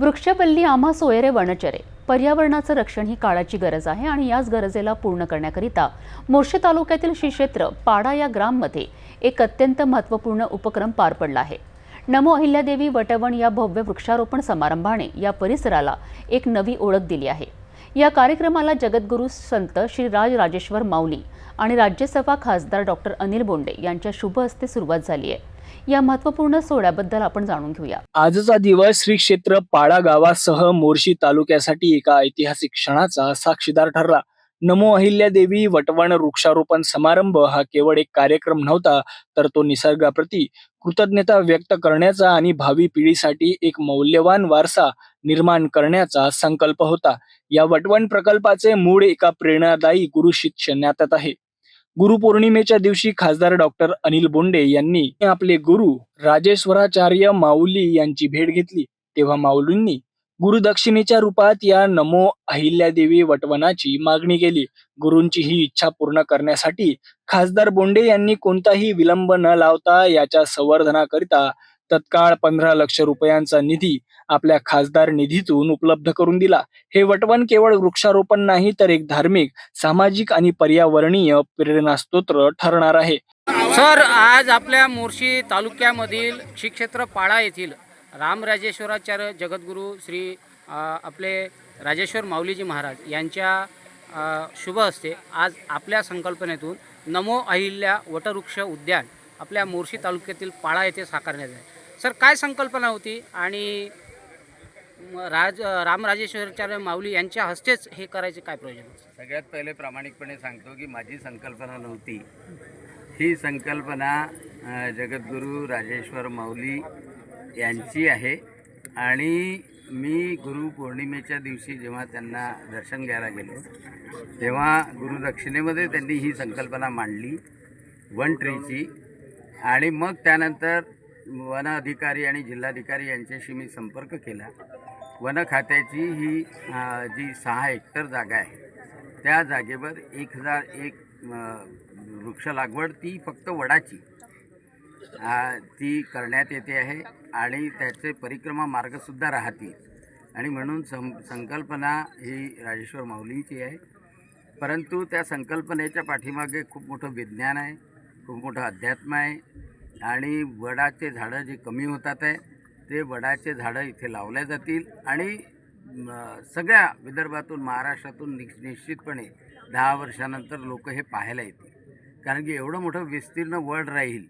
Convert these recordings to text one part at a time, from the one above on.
वृक्षपल्ली आम्हा सोयरे वनचरे. पर्यावरणाचं रक्षण ही काळाची गरज आहे आणि याच गरजेला पूर्ण करण्याकरिता मोर्शी तालुक्यातील श्री क्षेत्र पाडा या ग्राममध्ये एक अत्यंत महत्त्वपूर्ण उपक्रम पार पडला आहे. नमो अहिल्यादेवी वटवण या भव्य वृक्षारोपण समारंभाने या परिसराला एक नवी ओळख दिली आहे. या कार्यक्रमाला जगद्गुरू संत श्री राज राजेश्वर माऊली आणि राज्यसभा खासदार डॉक्टर अनिल बोंडे यांच्या शुभ हस्ते सुरुवात झाली आहे. या महत्त्वपूर्ण सोहळ्याबद्दल आपण जाणून घेऊया. आजचा दिवस श्री क्षेत्र पाडा गावासह मोर्शी तालुक्यासाठी एका ऐतिहासिक क्षणाचा साक्षीदार ठरला. नमो अहिल्या देवी वटवण वृक्षारोपण समारंभ हा केवळ एक कार्यक्रम नव्हता तर तो निसर्गाप्रती कृतज्ञता व्यक्त करण्याचा आणि भावी पिढीसाठी एक मौल्यवान वारसा निर्माण करण्याचा संकल्प होता. या वटवण प्रकल्पाचे मूळ एका प्रेरणादायी गुरु शिष्य आहे. गुरुपौर्णिमेच्या दिवशी खासदार डॉक्टर अनिल बोंडे यांनी आपले गुरु राजेश्वराचार्य माऊली यांची भेट घेतली. तेव्हा माऊलींनी गुरुदक्षिणेच्या रूपात या नमो अहिल्यादेवी वटवनाची मागणी केली. गुरूंची ही इच्छा पूर्ण करण्यासाठी खासदार बोंडे यांनी कोणताही विलंब न लावता याच्या संवर्धनाकरिता तत्काळ पंधरा लक्ष रुपयांचा निधी आपल्या खासदार निधीतून उपलब्ध करून दिला. हे वटवण केवळ वृक्षारोपण नाही तर एक धार्मिक सामाजिक आणि पर्यावरणीय प्रेरणास्तोत्र ठरणार आहे. सर आज आपल्या मोर्शी तालुक्यामधील श्री क्षेत्र पाळा येथील रामराजेश्वराचार्य जगद्गुरू श्री आपले राजेश्वर माऊलीजी महाराज यांच्या शुभ असते आज आपल्या संकल्पनेतून नमो अहिल्या वटवृक्ष उद्यान आपल्या मोर्शी तालुक्यातील पाळा येथे साकारण्यात आहे. सर काय संकल्पना होती? आणि राज रामराजेश्वराचार्य माऊली यांच्या हस्तेच हे करायचे काय प्रयोजन? सगळ्यात पहिले प्रामाणिकपणे सांगतो की माझी संकल्पना नव्हती. ही संकल्पना जगद्गुरू राजेश्वर माऊली यांची आहे. आणि मी गुरु पौर्णिमेच्या दिवशी जेव्हा त्यांना दर्शन घ्यायला गेलो तेव्हा गुरुदक्षिणेमध्ये त्यांनी ही संकल्पना मांडली वन ट्रीची. आणि मग त्यानंतर वन अधिकारी आणि जिल्हाधिकारी यांच्याशी मी संपर्क केला. वन खात्याची ही जी सहा हेक्टर जागा आहे त्या जागेवर एक हजार एक वृक्ष लागवड ती फक्त वडाची ती करण्यात येते आहे आणि त्याचे परिक्रमा मार्गसुद्धा राहतील. आणि म्हणून सं संकल्पना ही राजेश्वर माऊलींची आहे. परंतु त्या संकल्पनेच्या पाठीमागे खूप मोठं विज्ञान आहे खूप मोठं अध्यात्म आहे. आणि वडाचे झाडं जे कमी होतात आहे ते वडाचे झाडं इथे लावल्या जातील आणि सगळ्या विदर्भातून महाराष्ट्रातून नि निश्चितपणे दहा वर्षानंतर लोक हे पाहायला येतील. कारण की एवढं मोठं विस्तीर्ण वड राहील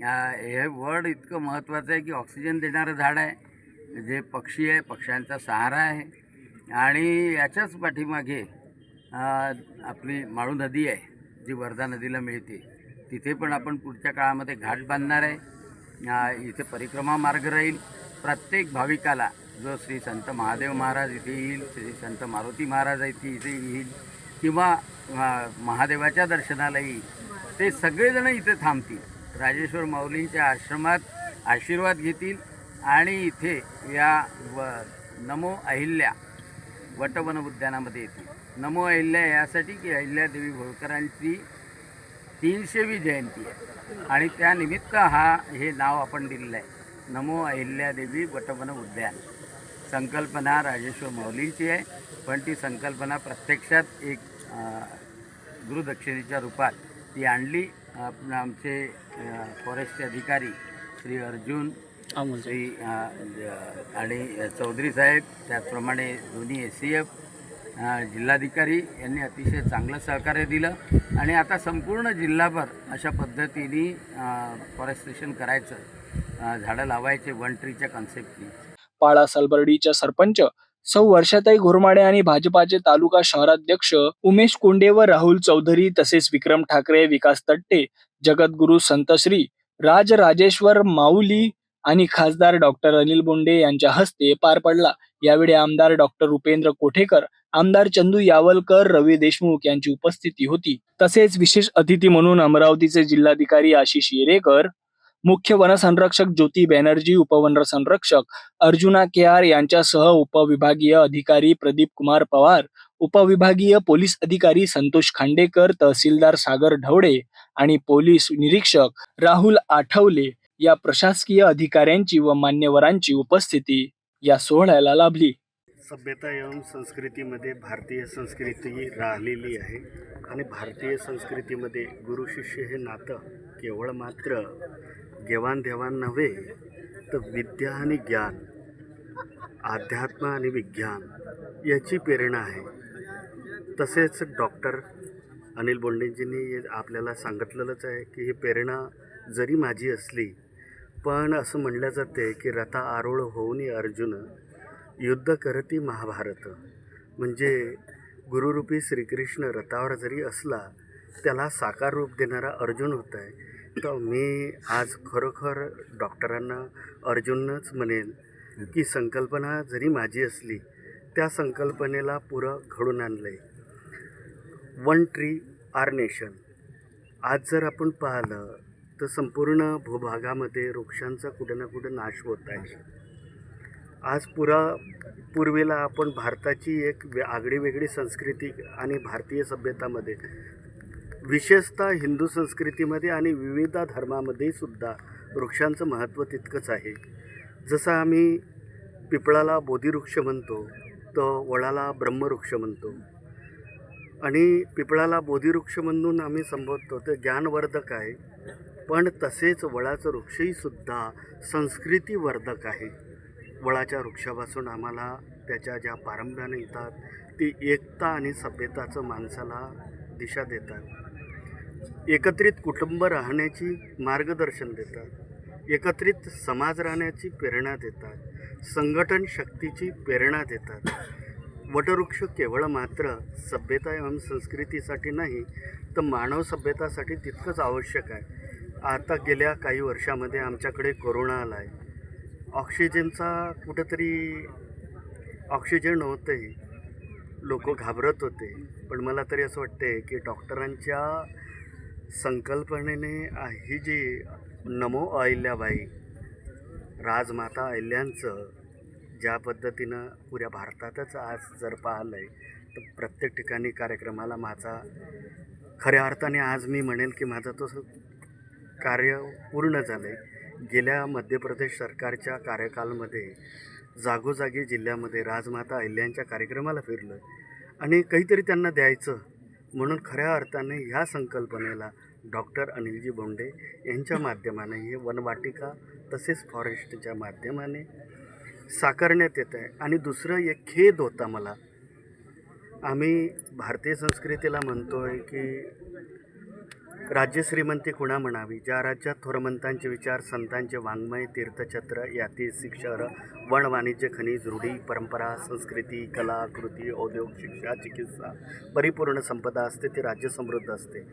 हे वड इतकं महत्त्वाचं आहे की ऑक्सिजन देणारं झाड आहे जे पक्षी आहे पक्ष्यांचा सहारा आहे आणि याच्याच पाठीमागे आपली माळू नदी आहे जी वर्धा नदीला मिळते. तिथे पण आपण पुढच्या काळामध्ये घाट बांधणार आहे. इथे परिक्रमा मार्ग राहील. प्रत्येक भाविकाला जो श्री संत महादेव महाराज इथे येईल श्री संत मारुती महाराज इथे इथे येईल किंवा महादेवाच्या दर्शनाला येईल ते सगळेजण इथे थांबतील. राजेश्वर माऊलींच्या आश्रमात आशीर्वाद घेतील आणि इथे या व नमो अहिल्या वटवन उद्यानामध्ये येतील. नमो अहिल्या यासाठी की अहिल्यादेवी होळकरांची तीनशेवी जयंती आहे. आणि त्यानिमित्त हा हे नाव आपण दिलेलं आहे. नमो अहिल्यादेवी वटवन उद्यान. संकल्पना राजेश्वर माऊलींची आहे. पण ती संकल्पना प्रत्यक्षात एक गुरुदक्षिणेच्या रूपात ती आणली. आपण आमचे फॉरेस्टचे अधिकारी श्री अर्जुन श्री आणि चौधरी साहेब त्याचप्रमाणे दोन्ही एस सी एफ जिल्हाधिकारी यांनी अतिशय चांगलं सहकार्य दिलं आणि आता संपूर्ण जिल्हाभर अशा पद्धतीने फॉरेस्टेशन करायचं झाडं लावायचे वन ट्रीच्या कॉन्सेप्टनी. पाळा सलबर्डीच्या सरपंच सौ वर्षाताई घोरमाडे आणि भाजपाचे तालुका शहराध्यक्ष उमेश कोंडे व राहुल चौधरी तसेच विक्रम ठाकरे विकास तट्टे जगद्गुरू संतश्री राज राजेश्वर माऊली आणि खासदार डॉक्टर अनिल बोंडे यांच्या हस्ते पार पडला. यावेळी आमदार डॉक्टर उपेंद्र कोठेकर आमदार चंदू यावलकर रवी देशमुख यांची उपस्थिती होती. तसेच विशेष अतिथी म्हणून अमरावतीचे जिल्हाधिकारी आशिष येरेकर मुख्य वनसंरक्षक ज्योती बॅनर्जी उपवन संरक्षक अर्जुना केआर यांच्यासह उपविभागीय अधिकारी प्रदीप कुमार पवार उपविभागीय पोलीस अधिकारी संतोष खांडेकर तहसीलदार सागर ढवडे आणि पोलीस निरीक्षक राहुल आठवले या प्रशासकीय अधिकाऱ्यांची व मान्यवरांची उपस्थिती या सोहळ्याला लाभली. सभ्यता एवं संस्कृतीमध्ये भारतीय संस्कृती राहिलेली आहे आणि भारतीय संस्कृतीमध्ये गुरु शिष्य हे नातं केवळ मात्र घेवाणदेवाण नव्हे तर विद्या आणि ज्ञान अध्यात्म आणि विज्ञान याची प्रेरणा आहे. तसेच डॉक्टर अनिल बोंडेजींनी आपल्याला सांगितलेलंच आहे की ही प्रेरणा जरी माझी असली पण असं म्हणलं जाते की रथा आरोळ होऊन अर्जुन. युद्ध करती महाभारत. म्हणजे गुरुरूपी श्रीकृष्ण रथावर जरी असला त्याला साकार रूप देणारा अर्जुन होता आहे तर मी आज खरोखर डॉक्टरांना अर्जुनच म्हणेन की संकल्पना जरी माझी असली त्या संकल्पनेला पुरं घडून आणलं आहे वन ट्री आर नेशन आज जर आपण पाहिलं तर संपूर्ण भूभागामध्ये वृक्षांचा कुठे ना कुठे नाश होत आहे. आज पुरा पूर्वेला आपण भारताची एक वे आगळी वेगळी संस्कृती आणि भारतीय सभ्यतामध्ये विशेषतः हिंदू संस्कृतीमध्ये आणि विविध धर्मामध्ये सुद्धा वृक्षांचं महत्त्व तितकंच आहे. जसं आम्ही पिपळाला बोधीवृक्ष म्हणतो तर वडाला ब्रह्मवृक्ष म्हणतो. आणि पिपळाला बोधीवृक्ष म्हणून आम्ही संबोधतो ते ज्ञानवर्धक आहे. पण तसेच वडाचं वृक्षही सुद्धा संस्कृतीवर्धक आहे. वडाच्या वृक्षापासून आम्हाला त्याच्या ज्या पारंब्याने येतात ती एकता आणि सभ्यताचं माणसाला दिशा देतात. एकत्रित कुटुंब राहण्याची मार्गदर्शन देतात. एकत्रित समाज राहण्याची प्रेरणा देतात. संघटन शक्तीची प्रेरणा देतात. वटवृक्ष केवळ मात्र सभ्यता एवं संस्कृतीसाठी नाही तर मानव सभ्यतासाठी तितकंच आवश्यक आहे. आता गेल्या काही वर्षामध्ये आमच्याकडे कोरोना आला आहे ऑक्सिजनचा कुठंतरी ऑक्सिजन नव्हतंही लोक घाबरत होते. पण मला तरी असं वाटते की डॉक्टरांच्या संकल्पनेने ही जी नमो अहिल्याबाई राजमाता अहिल्यांचं ज्या पद्धतीनं पुऱ्या भारतातच आज जर पाहिलं आहे तर प्रत्येक ठिकाणी कार्यक्रमाला माझा खऱ्या अर्थाने आज मी म्हणेल की माझा तो कार्य पूर्ण झालं. आहे गेल्या मध्य प्रदेश सरकारच्या कार्यकालमध्ये जागोजागी जिल्ह्यामध्ये राजमाता अहिल्यांच्या कार्यक्रमाला फिरलं आणि काहीतरी त्यांना द्यायचं म्हणून खऱ्या अर्थाने ह्या संकल्पनेला डॉक्टर अनिलजी बोंडे यांच्या माध्यमाने हे वनवाटिका तसेच फॉरेस्टच्या माध्यमाने साकारण्यात येत आहे. आणि दुसरं एक खेद होता मला. आम्ही भारतीय संस्कृतीला म्हणतो आहे की राज्य श्रीमंती कुणा म्हणावी ज्या राज्यात थोरमंतांचे विचार संतांचे वाङ्मय तीर्थछत्र यातिसिक शहर वण वाणिज्य खनिज रूढी परंपरा संस्कृती कला कृती औद्योग शिक्षा चिकित्सा परिपूर्ण संपदा असते ती राज्य समृद्ध असते.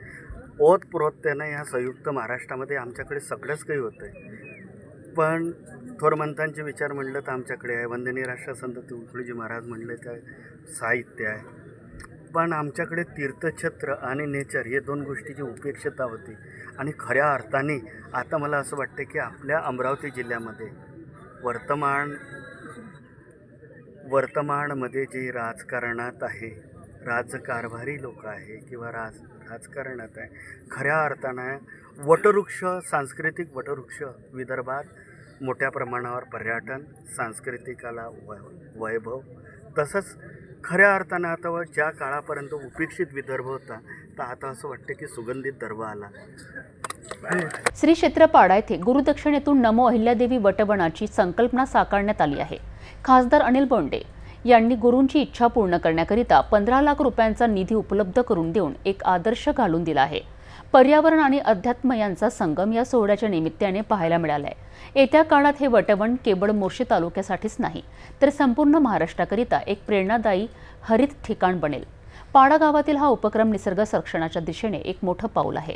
ओतप्रोत्यानं ह्या संयुक्त महाराष्ट्रामध्ये आमच्याकडे सगळंच काही होतं आहे पण थोरमंतांचे विचार म्हणलं तर आमच्याकडे आहे. वंदनीय राष्ट्रसंत तुकडोजी महाराज म्हणलं तर साहित्य आहे. पण आमच्याकडे तीर्थक्षेत्र आणि नेचर हे दोन गोष्टीची उपेक्षता होती. आणि खऱ्या अर्थाने आता मला असं वाटतं की आपल्या अमरावती जिल्ह्यामध्ये वर्तमान वर्तमानमध्ये जे राजकारणात आहे राजकारभारी लोक आहे किंवा राज राजकारणात आहे खऱ्या अर्थानं वटवृक्ष सांस्कृतिक वटवृक्ष विदर्भात मोठ्या प्रमाणावर पर्यटन सांस्कृतिकाला वै वैभव तसंच खऱ्या अर्थानं आता व ज्या काळापर्यंत उपेक्षित विदर्भ होता तर आता असं वाटतं की सुगंधित दर्भ आला. श्री क्षेत्रपाडा येथे गुरुदक्षिणेतून नमो अहिल्यादेवी वटवनाची संकल्पना साकारण्यात आली आहे. खासदार अनिल बोंडे यांनी गुरूंची इच्छा पूर्ण करण्याकरिता पंधरा लाख रुपयांचा निधी उपलब्ध करून देऊन एक आदर्श घालून दिला आहे. पर्यावरण आणि अध्यात्म यांचा संगम या सोहळ्याच्या निमित्ताने पाहायला मिळालाय. येत्या काळात हे वटवण केवळ मोर्शी तालुक्यासाठीच नाही तर संपूर्ण महाराष्ट्राकरिता एक प्रेरणादायी हरित ठिकाण बनेल. पाडा गावातील हा उपक्रम निसर्ग संरक्षणाच्या दिशेने एक मोठं पाऊल आहे.